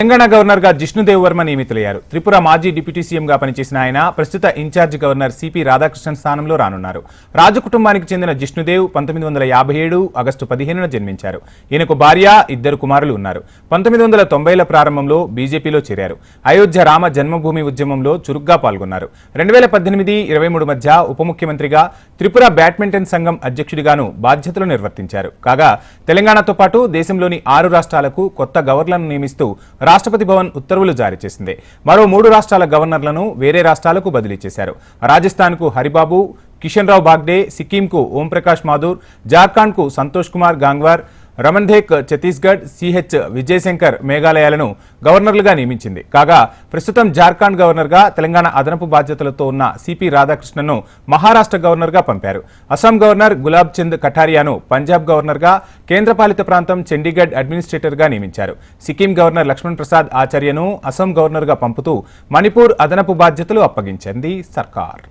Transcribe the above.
తెలంగాణ గవర్నర్గా జిష్ణుదేవ్ వర్మ నియమితులయ్యారు. త్రిపుర మాజీ డిప్యూటీ సీఎంగా పనిచేసిన ఆయన ప్రస్తుత ఇన్ఛార్జ్ గవర్నర్ సిపి రాధాకృష్ణన్ స్థానంలో రానున్నారు. రాజు కుటుంబానికి చెందిన జిష్ణుదేవ్ పంతొమ్మిది వందల యాభై ఏడు ఆగస్టు పదిహేనున జన్మించారు. ఈయనకు భార్య ఇద్దరు కుమారులు ఉన్నారు. పంతొమ్మిది వందల తొంభైల ప్రారంభంలో బీజేపీలో చేరారు. అయోధ్య రామ జన్మభూమి ఉద్యమంలో చురుగ్గా పాల్గొన్నారు. రెండు వేల పద్దెనిమిది ఇరవై మూడు మధ్య ఉప ముఖ్యమంత్రిగా త్రిపుర బ్యాడ్మింటన్ సంఘం అధ్యక్షుడిగాను బాధ్యతలు నిర్వర్తించారు. కాగా తెలంగాణతో పాటు దేశంలోని ఆరు రాష్ట్రాలకు కొత్త గవర్నర్లను నియమిస్తూ రాష్ట్రపతి భవన్ ఉత్తర్వులు జారీ చేసింది. మరో మూడు రాష్ట్రాల గవర్నర్లను వేరే రాష్ట్రాలకు బదిలీ చేశారు. రాజస్థాన్కు హరిబాబు కిషన్ రావు బాగ్డే సిక్కింకు ఓంప్రకాష్ మాథూర్ జార్ఖండ్కు సంతోష్ కుమార్ గాంగ్వార్ రమన్ధేక్ ఛత్తీస్గఢ్ సిహెచ్ విజయశంకర్ మేఘాలయాలను గవర్నర్లుగా నియమించింది. కాగా ప్రస్తుతం జార్ఖండ్ గవర్నర్గా తెలంగాణ అదనపు బాధ్యతలతో ఉన్న సిపి రాధాకృష్ణను మహారాష్ట్ర గవర్నర్గా పంపారు. అస్సాం గవర్నర్ గులాబ్ చంద్ కఠారియాను పంజాబ్ గవర్నర్గా కేంద్రపాలిత ప్రాంతం చండీగఢ్ అడ్మినిస్ట్రేటర్గా నియమించారు. సిక్కిం గవర్నర్ లక్ష్మణ్ ప్రసాద్ ఆచార్యను అస్సాం గవర్నర్గా పంపుతూ మణిపూర్ అదనపు బాధ్యతలు అప్పగించింది సర్కార్.